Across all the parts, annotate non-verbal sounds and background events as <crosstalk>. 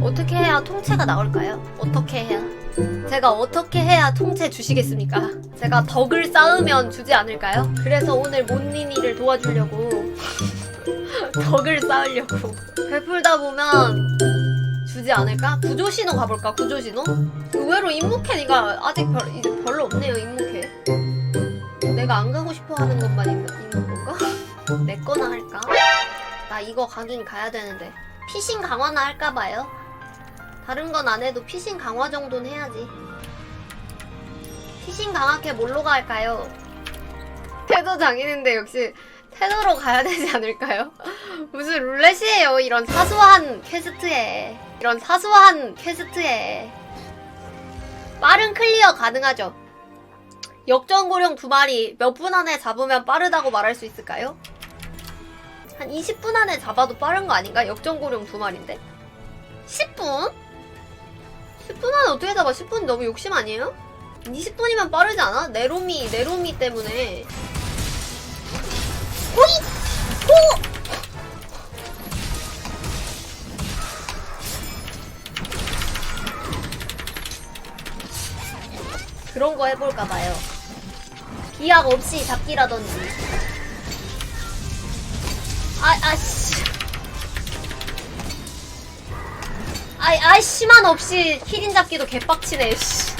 어떻게 해야 통채가 나올까요? 어떻게 해야? 제가 어떻게 해야 통채 주시겠습니까? 제가 덕을 쌓으면 주지 않을까요? 그래서 오늘 몬니니를 도와주려고 덕을 쌓으려고 베풀다 보면 주지 않을까? 구조신호 가볼까? 구조신호? 의외로 임무캐니가 아직 별, 이제 별로 없네요 임무캐 내가 안 가고 싶어 하는 것만 있는, 있는 건가? 내 거나 할까? 나 이거 가긴 가야 되는데 피싱 강화나 할까봐요 다른 건 안 해도 피싱 강화 정도는 해야지. 피싱 강화캐 뭘로 갈까요? 태도 장인인데 역시 태도로 가야 되지 않을까요? <laughs> 무슨 룰렛이에요, 이런 사소한 퀘스트에. 이런 사소한 퀘스트에. 빠른 클리어 가능하죠? 역전 고령 두 마리 몇 분 안에 잡으면 빠르다고 말할 수 있을까요? 한 20분 안에 잡아도 빠른 거 아닌가? 역전 고령 두 마리인데? 10분? 10분 안에 어떻게 잡아? 10분 너무 욕심 아니에요? 20분이면 빠르지 않아? 네로미, 네로미 때문에. 오이! 오! 그런 거 해볼까봐요. 비약 없이 잡기라든지. 아, 아씨. 아이, 아이, 심한 없이 키린 잡기도 개빡치네, 씨.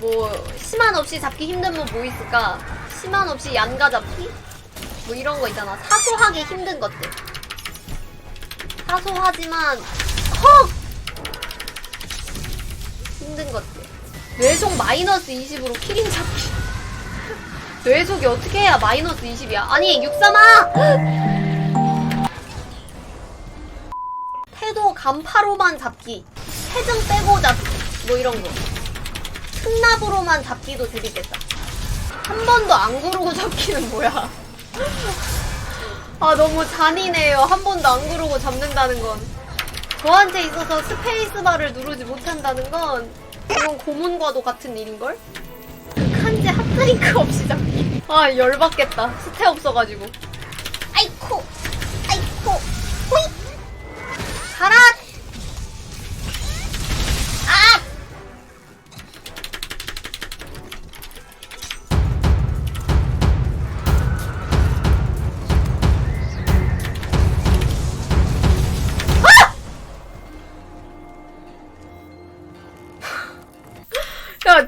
뭐, 심한 없이 잡기 힘든 건 뭐 있을까? 심한 없이 얀가 잡기? 뭐 이런 거 있잖아. 사소하게 힘든 것들. 사소하지만, 헉! 힘든 것들. 뇌속 마이너스 20으로 키린 잡기. <laughs> 뇌속이 어떻게 해야 마이너스 20이야? 아니, 육삼아! <gasps> 태도 간파로만 잡기, 태증 빼고 잡기, 뭐 이런 거. 승납으로만 잡기도 재밌겠다. 한 번도 안 구르고 <laughs> 잡기는 뭐야? 아, 너무 잔인해요. 한 번도 안 구르고 잡는다는 건. 저한테 있어서 스페이스바를 누르지 못한다는 건, 이건 고문과도 같은 일인걸? 극한지 핫드링크 없이 잡기. 아, 열받겠다. 스테 없어가지고. 아이코! 아이코! 호잇! 가라!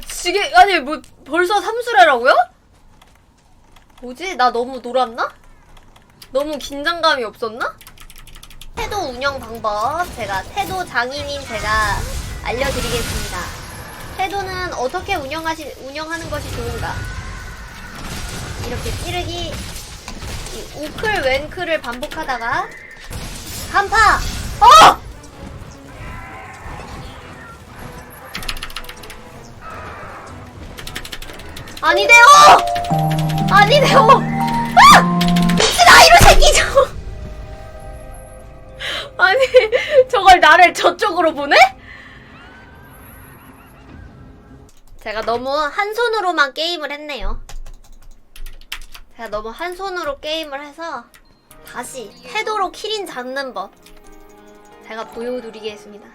지게, 아니, 뭐, 벌써 삼수래라고요? 뭐지? 나 너무 놀았나? 너무 긴장감이 없었나? 태도 운영 방법 제가 태도 장인인 제가 알려드리겠습니다. 태도는 어떻게 운영하시 운영하는 것이 좋은가? 이렇게 찌르기 이 우클 왼클을 반복하다가 간파 어! 아니대요! 아니대요! 아! 미친 아이로 새끼죠! <laughs> 아니 저걸 나를 저쪽으로 보내? 제가 너무 한 손으로만 게임을 했네요. 제가 너무 한 손으로 게임을 해서 다시 태도로 키린 잡는 법 제가 보여드리겠습니다.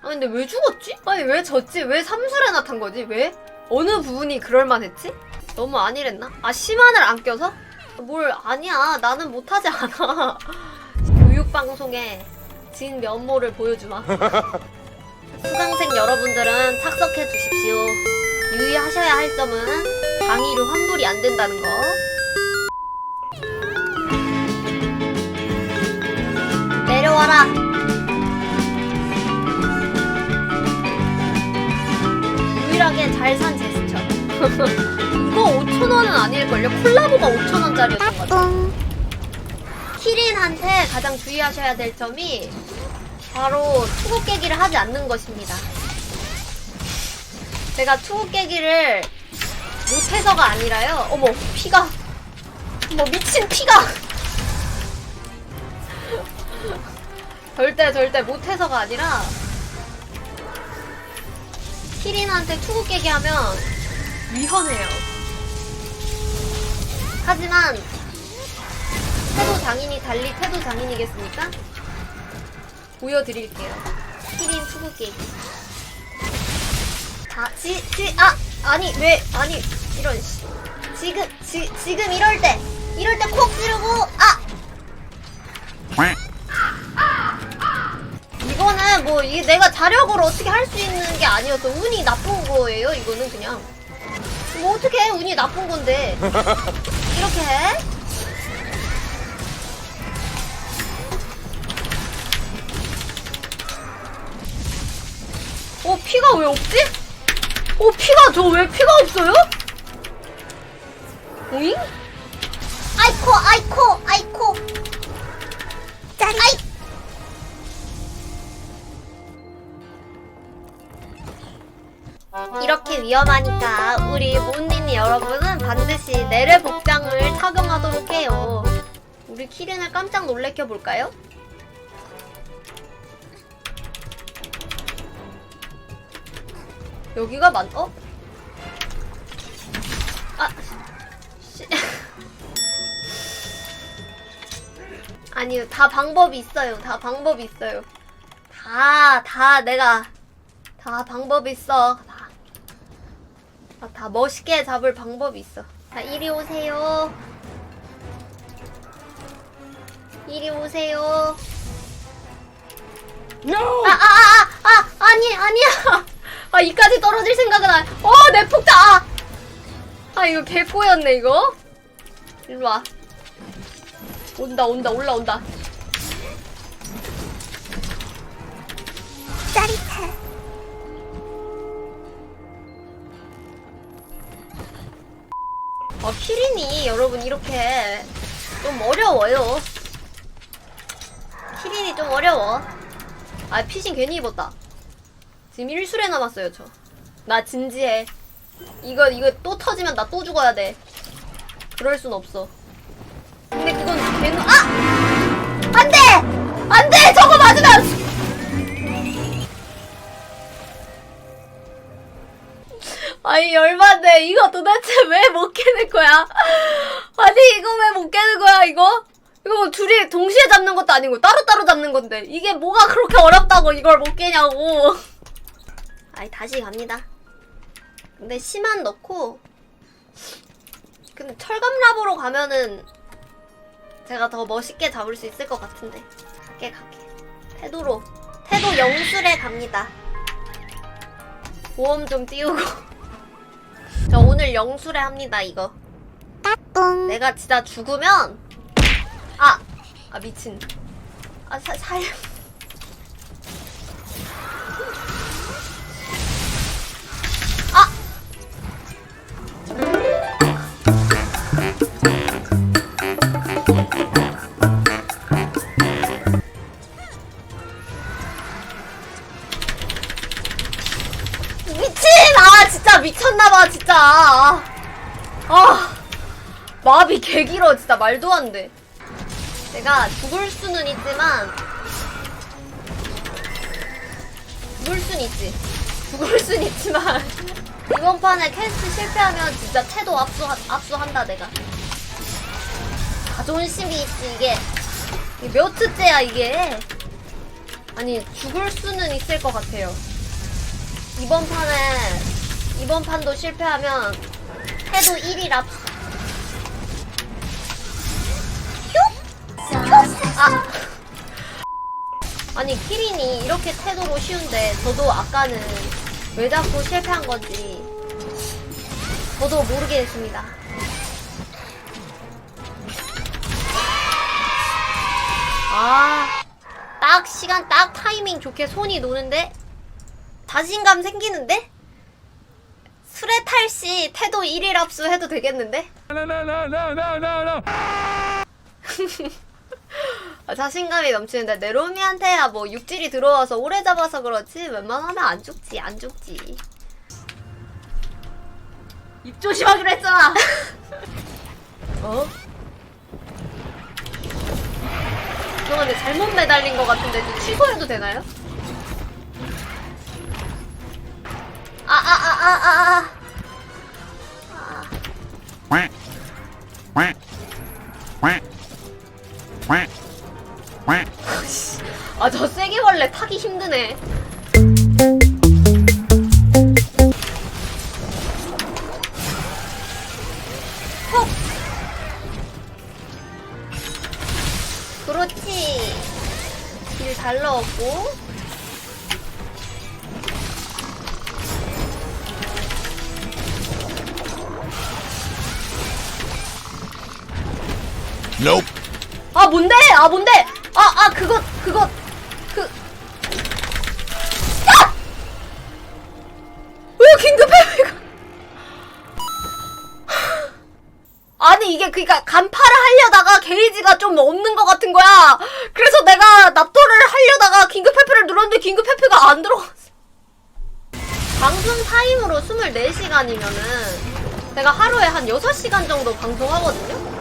아 근데 왜 죽었지? 아니 왜 졌지? 왜 삼수레 나 탄 거지? 왜? 어느 부분이 그럴만했지? 너무 아니랬나? 아 시만을 안 껴서? 뭘 아니야 나는 못하지 않아. <laughs> 교육방송에 진 면모를 보여주마. <laughs> 수강생 여러분들은 착석해 주십시오. 유의하셔야 할 점은 강의료 환불이 안 된다는 거. 내려와라. 유일하게 잘산 제스처. 이거 5,000원은 아닐걸요? 콜라보가 5,000원짜리였던 것 같아. 키린한테 가장 주의하셔야 될 점이 바로 투구 깨기를 하지 않는 것입니다. 제가 투구 깨기를 못해서가 아니라요. 어머, 피가. 어머, 미친 피가. 절대 절대 못해서가 아니라 키린한테 투구 깨게 하면 위험해요. 하지만 태도 장인이 달리 태도 장인이겠습니까? 보여드릴게요. 키린 투구 깨기. 자, 지, 지, 아! 아니, 왜, 아니, 이런, 씨. 지금, 지, 지금 이럴 때, 이럴 때 콕 찌르고, 아! 뭐, 이게 내가 자력으로 어떻게 할 수 있는 게 아니어서 운이 나쁜 거예요, 이거는 그냥. 뭐 어떻게 해, 운이 나쁜 건데. <laughs> 이렇게 해? 어, 피가 왜 없지? 어, 피가, 저 왜 피가 없어요? 오잉? 아이코, 아이코, 아이코. 짠. 아이. 이렇게 위험하니까 우리 모님 여러분은 반드시 내래 복장을 착용하도록 해요. 우리 키린을 깜짝 놀래켜 볼까요? 여기가 맞, 어? 아, 씨. <laughs> 아니요, 다 방법이 있어요. 다 방법이 있어요. 다, 다 내가, 다 방법이 있어. 다. 아, 다 멋있게 잡을 방법이 있어. 자, 이리 오세요. 이리 오세요. No! 아, 아, 아, 아, 아, 아니, 아니야. <laughs> 아, 이까지 떨어질 생각은 안, 어, 내 폭탄, 아! 아, 이거 개꼬였네, 이거. 일로 와. 온다, 온다, 올라온다. 짜릿해. 아, 키린이 여러분 이렇게 좀 어려워요. 키린이 좀 어려워. 아, 피신 괜히 입었다. 지금 1술에 남았어요, 저. 나 진지해. 이거, 이거 또 터지면 나 또 죽어야 돼. 그럴 순 없어. 근데 그건 개노, 아! 안 돼! 안 돼! 아니, 열받네. 이거 도대체 왜 못 깨는 거야? <laughs> 아니, 이거 왜 못 깨는 거야, 이거? 이거 뭐 둘이 동시에 잡는 것도 아니고 따로따로 잡는 건데. 이게 뭐가 그렇게 어렵다고 이걸 못 깨냐고. 아이 다시 갑니다. 근데 심한 넣고 근데 철감라보로 가면은 제가 더 멋있게 잡을 수 있을 것 같은데. 갈게 갈게. 태도로. 태도 영술에 갑니다. 보험 좀 띄우고 <laughs> 저 오늘 영술에 합니다 이거 내가 진짜 죽으면 아! 아, 미친. 아, 사, 살. 아! 개 길어, 진짜 말도 안 돼. 내가 죽을 수는 있지만 죽을 순 있지. 죽을 순 있지만 <laughs> 이번 판에 퀘스트 실패하면 진짜 태도 압수 압수한다 내가. 자존심이 있지 이게. 이게 몇 트째야 이게? 아니 죽을 수는 있을 것 같아요. 이번 판에 이번 판도 실패하면 태도 1일 압수 아. 아니 키린이 이렇게 태도로 쉬운데 저도 아까는 왜 자꾸 실패한 건지 저도 모르겠습니다. 아, 딱 시간 딱 타이밍 좋게 손이 노는데 자신감 생기는데 술에 탈 시 태도 1일 합수 해도 되겠는데? <laughs> 자신감이 넘치는데 네로미한테야 뭐 육질이 들어와서 오래 잡아서 그렇지 웬만하면 안 죽지 안 죽지 입 조심하기로 했잖아 <laughs> 어? 죄송한데 잘못 매달린 것 같은데 좀 취소해도 되나요? 아 아 아 아아 아. quack, quack, quack, 타기 힘드네. 헉! 그렇지. 길잘 넣었고. Nope. 아 뭔데? 아 뭔데? 아 아 그거 그거 이게 그니까 간파를 하려다가 게이지가 좀 없는 것 같은 거야. 그래서 내가 납도를 하려다가 긴급 회피를 눌렀는데 긴급 회피가 안 들어갔어. 방송 타임으로 24시간이면은 제가 하루에 한 6시간 정도 방송하거든요?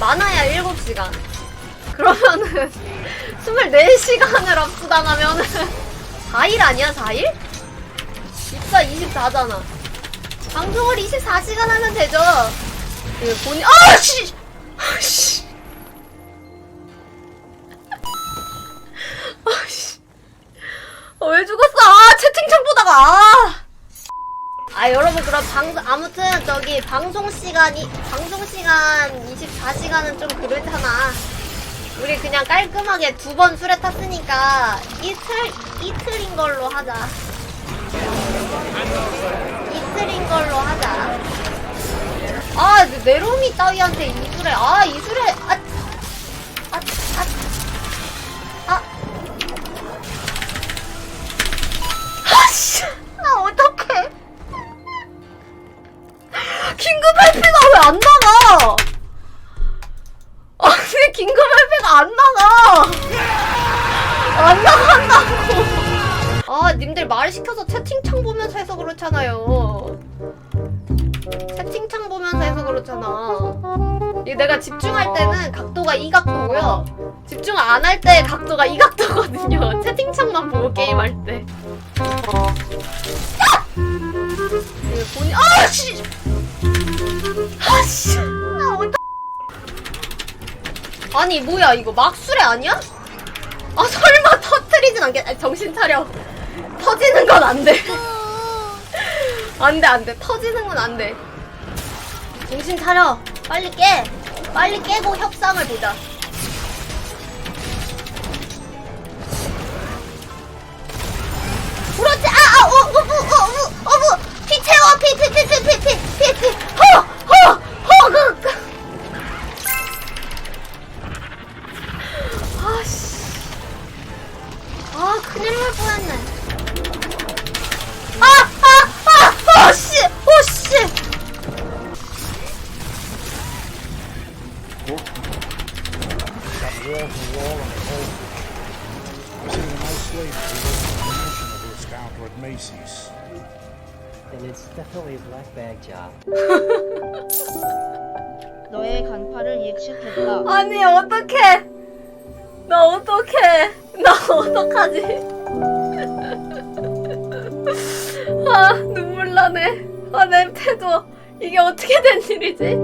많아야 7시간. 그러면은 <laughs> 24시간을 압수당하면은 <laughs> 4일 아니야, 4일? 입사 24잖아. 방송을 24시간 하면 되죠. 그 본인, 아, 씨! 아, 씨! 아, 씨. 아, 왜 죽었어? 아, 채팅창 보다가, 아! 아 여러분 그럼 방 아무튼 저기 방송 시간이 방송 시간 24시간은 좀 그렇잖아. 우리 그냥 깔끔하게 두 번 술에 탔으니까 이틀 이틀인 걸로 하자. 걸로 하자. 아 네로미 따위한테 이술에 아 이술에 내가 집중할 때는 각도가 이 각도고요. 집중 안 할 때 각도가 이 각도거든요. <laughs> 채팅창만 보고 게임할 때. 이거 본인 아씨 아씨 아 어떡 아니 뭐야 이거 막수레 아니야? 아 설마 터트리진 않겠 아니, 정신 차려 터지는 건 안돼 안돼 안돼 터지는 건 안돼 정신 차려 빨리 깨 빨리 깨고 협상을 보자. 그렇지 아 아 어부 어부 어부 피 채워 피 피 피 피 피 피 피 피 허 허 허그. 아씨. 아 큰일 날 뻔했네 a black bag job. <laughs> 너의 간파를 익식했다. 아니 어떡해? 나 어떡해? 나 어떡하지? <laughs> 아 눈물 나네. 아내 태도. 이게 어떻게 된 일이지